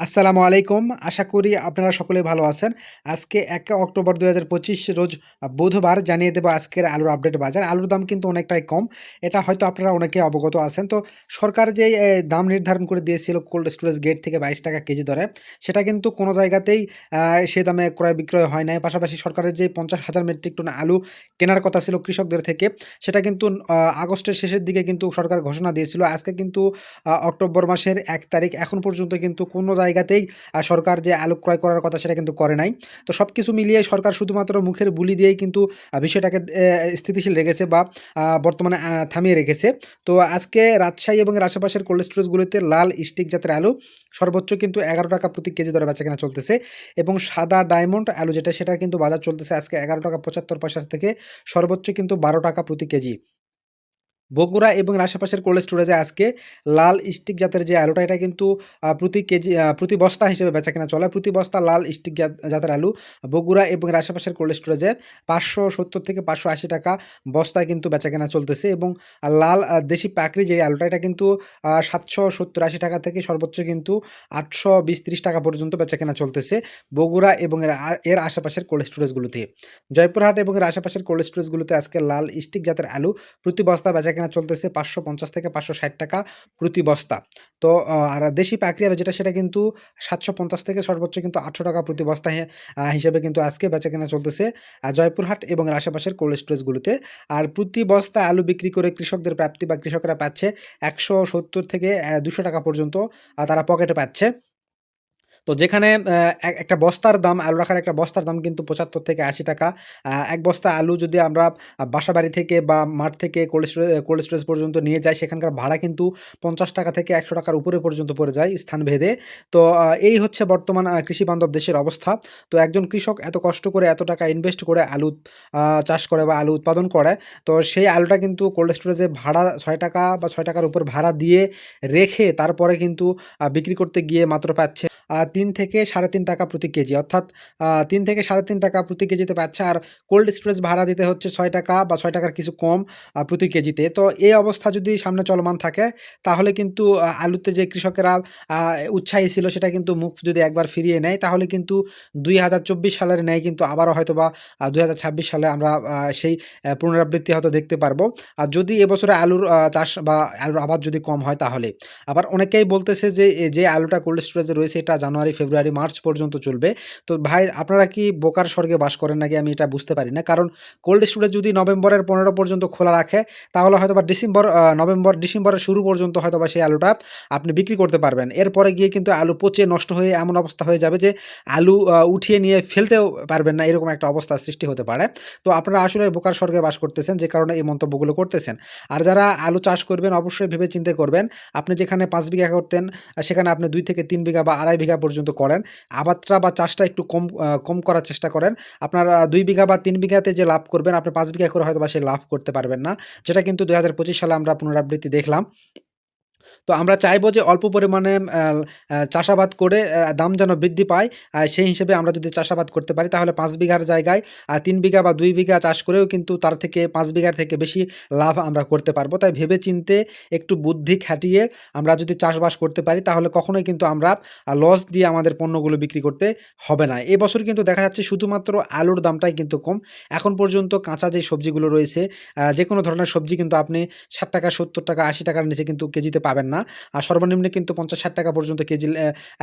আসসালামু আলাইকুম। আশা করি আপনারা সকলে ভালো আছেন। আজকে এক অক্টোবর দু হাজার পঁচিশ রোজ বুধবার জানিয়ে দেবো আজকের আলুর আপডেট বাজার। আলুর দাম কিন্তু অনেকটাই কম। এটা হয়তো আপনারা অনেকে অবগত আছেন। তো সরকার যে দাম নির্ধারণ করে দিয়েছিল কোল্ড স্টোরেজ গেট থেকে বাইশ টাকা কেজি দরে, সেটা কিন্তু কোনো জায়গাতেই সে দামে ক্রয় বিক্রয় হয় নাই। পাশাপাশি সরকারের যে পঞ্চাশ হাজার মেট্রিক টন আলু কেনার কথা ছিল কৃষকদের থেকে, সেটা কিন্তু আগস্টের শেষের দিকে কিন্তু সরকার ঘোষণা দিয়েছিল। আজকে কিন্তু অক্টোবর মাসের এক তারিখ। এখন পর্যন্ত কিন্তু কোনো জায়গাতেই সরকার যে আলু ক্রয় করার কথা সেটা কিন্তু করে নাই। তো সব কিছু মিলিয়ে সরকার শুধুমাত্র মুখের বুলি দিয়েই কিন্তু বিষয়টাকে স্থিতিশীল রেখেছে বা বর্তমানে থামিয়ে রেখেছে। তো আজকে রাজশাহী এবং আশেপাশের কোল্ড স্টোরেজগুলিতে লাল স্টিক জাতের আলু সর্বোচ্চ কিন্তু এগারো টাকা প্রতি কেজি দরে বেচা কেনা চলতেছে এবং সাদা ডায়মন্ড আলু যেটা সেটা কিন্তু বাজার চলতেছে আজকে এগারো টাকা পঁচাত্তর পয়সা থেকে সর্বোচ্চ কিন্তু বারো টাকা প্রতি কেজি। বগুড়া এবং আশেপাশের কোল্ড স্টোরেজে আজকে লাল স্টিক জাতের যে আলুটা, এটা কিন্তু প্রতি কেজি প্রতি বস্তা হিসেবে বেচা কেনা চলে। প্রতি বস্তা লাল স্টিক জাতের আলু বগুড়া এবং আশেপাশের কোল্ড স্টোরেজে পাঁচশো সত্তর থেকে পাঁচশো আশি টাকা বস্তায় কিন্তু বেচা কেনা চলতেছে এবং লাল দেশি পাকড়ি যে আলুটা, এটা কিন্তু সাতশো সত্তর আশি টাকা থেকে সর্বোচ্চ কিন্তু আটশো বিশ ত্রিশ টাকা পর্যন্ত বেচা কেনা চলতেছে বগুড়া এবং এর এর আশেপাশের কোল্ড স্টোরেজগুলোতে। জয়পুরহাট এবং এর আশেপাশের কোল্ড স্টোরেজগুলোতে আজকে লাল স্টিক জাতের আলু প্রতি বস্তা বেচা কেনা চলতেছে পাঁচশো পঞ্চাশ থেকে পাঁচশো ষাট টাকা প্রতি বস্তা। তো আর দেশি পাকড়ি যেটা, সেটা কিন্তু সাতশো পঞ্চাশ থেকে সর্বোচ্চ কিন্তু আটশো টাকা প্রতি বস্তা হিসেবে কিন্তু আজকে বেচা কেনা চলতেছে জয়পুরহাট এবং আশেপাশের কোল্ড স্টোরেজগুলোতে। আর প্রতি বস্তা আলু বিক্রি করে কৃষকদের প্রাপ্তি বা কৃষকরা পাচ্ছে একশো সত্তর থেকে দুশো টাকা পর্যন্ত তারা পকেটে পাচ্ছে। তো যেখানে এক- একটা বস্তার দাম, আলু রাখার একটা বস্তার দাম কিন্তু পঁচাত্তর থেকে আশি টাকা। এক বস্তা আলু যদি আমরা বাসা বাড়ি থেকে বা মাঠ থেকে কোল্ড স্টোরেজ কোল্ড স্টোরেজ পর্যন্ত নিয়ে যাই, সেখানকার ভাড়া কিন্তু পঞ্চাশ টাকা থেকে একশো টাকার উপরে পর্যন্ত পড়ে যায় স্থান ভেদে তো এই হচ্ছে বর্তমান কৃষি বান্ধব দেশের অবস্থা। তো একজন কৃষক এত কষ্ট করে এত টাকা ইনভেস্ট করে আলু চাষ করে বা আলু উৎপাদন করে, তো সেই আলুটা কিন্তু কোল্ড স্টোরেজে ভাড়া ছয় টাকা বা ছয় টাকার উপর ভাড়া দিয়ে রেখে তারপরে কিন্তু বিক্রি করতে গিয়ে মাত্র পাচ্ছে তিন থেকে সাড়ে তিন টাকা প্রতি কেজি। অর্থাৎ তিন থেকে সাড়ে তিন টাকা প্রতি কেজিতে পাচ্ছে। আর কোল্ড স্টোরেজ ভাড়া দিতে হচ্ছে ছয় টাকা বা ছয় টাকার কিছু কম প্রতি কেজিতে। তো এই অবস্থা যদি সামনে চলমান থাকে, তাহলে কিন্তু আলুতে যে কৃষকেরা উৎসাহী ছিল, সেটা কিন্তু মুখ যদি একবার ফিরিয়ে নেয়, তাহলে কিন্তু দুই হাজার চব্বিশ সালের ন্যায় কিন্তু আবারও হয়তো বা দুই হাজার ছাব্বিশ সালে আমরা সেই পুনরাবৃত্তি হয়তো দেখতে পারব। আর যদি এবছরে আলুর চাষ বা আলুর আবাদ যদি কম হয় তাহলে। আবার অনেকেই বলতেছে যে যে আলুটা কোল্ড স্টোরেজে রয়েছে, এটা জানুয়ারি, ফেব্রুয়ারি, মার্চ পর্যন্ত চলবে। তো ভাই, আপনারা কি বোকার স্বর্গে বাস করেন নাকি? আমি এটা বুঝতে পারি না। কারণ কোল্ড স্টোরেজ যদি নভেম্বরের পনেরো পর্যন্ত খোলা রাখে, তাহলে হয়তো বা ডিসেম্বর নভেম্বর, ডিসেম্বরের শুরু পর্যন্ত হয়তো বা সেই আলুটা আপনি বিক্রি করতে পারবেন। এরপরে গিয়ে কিন্তু আলু পচে নষ্ট হয়ে এমন অবস্থা হয়ে যাবে যে আলু উঠিয়ে নিয়ে ফেলতেও পারবেন না, এরকম একটা অবস্থার সৃষ্টি হতে পারে। তো আপনারা আসলে বোকার স্বর্গে বাস করতেছেন, যে কারণে এই মন্তব্যগুলো করতেছেন। আর যারা আলু চাষ করবেন, অবশ্যই ভেবে চিন্তে করবেন। আপনি যেখানে পাঁচ বিঘা করতেন, সেখানে আপনি দুই থেকে তিন বিঘা বা আড়াই বিঘা পর্যন্ত করেন। আবাদটা বা চাষটা একটু কম কম করার চেষ্টা করেন। আপনার দুই বিঘা বা তিন বিঘাতে যে লাভ করবেন, আপনি পাঁচ বিঘা করে হয়তো বা সে লাভ করতে পারবেন না। যেটা কিন্তু দুই হাজার পঁচিশ সালে আমরা পুনরাবৃত্তি দেখলাম। তো আমরা চাইব যে অল্প পরিমাণে চাষাবাদ করে দাম যেন বৃদ্ধি পায় সেই হিসেবে আমরা যদি চাষাবাদ করতে পারি, তাহলে পাঁচ বিঘার জায়গায় তিন বিঘা বা দুই বিঘা চাষ করেও কিন্তু তার থেকে পাঁচ বিঘার থেকে বেশি লাভ আমরা করতে পারব। তাই ভেবে চিনতে একটু বুদ্ধি খাটিয়ে আমরা যদি চাষবাস করতে পারি, তাহলে কখনোই কিন্তু আমরা লস দিয়ে আমাদের পণ্যগুলো বিক্রি করতে হবে না। এবছর কিন্তু দেখা যাচ্ছে শুধুমাত্র আলুর দামটাই কিন্তু কম। এখন পর্যন্ত কাঁচা যে সবজিগুলো রয়েছে যে কোনো ধরনের সবজি কিন্তু আপনি ষাট টাকা, সত্তর টাকা, আশি টাকার নিচে কিন্তু কেজিতে পাবেন। না। আর সর্বনিম্ন কিন্তু পঞ্চাশ ষাট টাকা পর্যন্ত কেজি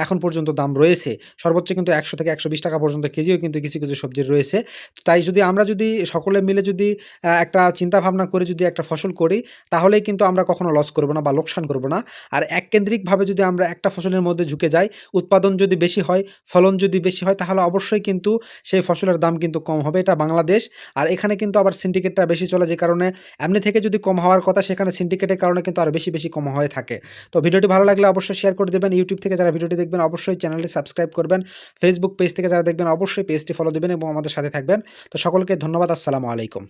এখন পর্যন্ত দাম রয়েছে। সর্বোচ্চ কিন্তু একশো থেকে একশো বিশ টাকা পর্যন্ত কেজিও কিন্তু কিছু কিছু সবজির রয়েছে। তাই যদি আমরা যদি সকলে মিলে যদি একটা চিন্তা ভাবনা করে যদি একটা ফসল করি, তাহলেই কিন্তু আমরা কখনো লস করব না বা লোকসান করব না। আর এককেন্দ্রিকভাবে যদি আমরা একটা ফসলের মধ্যে ঝুঁকে যাই, উৎপাদন যদি বেশি হয়, ফলন যদি বেশি হয়, তাহলে অবশ্যই কিন্তু সেই ফসলের দাম কিন্তু কম হবে। এটা বাংলাদেশ। আর এখানে কিন্তু আবার সিন্ডিকেটটা বেশি চলে যে কারণে, এমনি থেকে যদি কম হওয়ার কথা, সেখানে সিন্ডিকেটের কারণে কিন্তু আর বেশি বেশি কম হয়ে থাকে। তো ভিডিওটি ভালো লাগলে অবশ্যই শেয়ার করে দেবেন। ইউটিউব থেকে যারা ভিডিওটি দেখবেন, অবশ্যই চ্যানেলটি সাবস্ক্রাইব করবেন। ফেসবুক পেজ থেকে যারা দেখবেন, অবশ্যই পেজটি ফলো দেবেন এবং আমাদের সাথে থাকবেন। তো সকলকে ধন্যবাদ। আসসালামু আলাইকুম।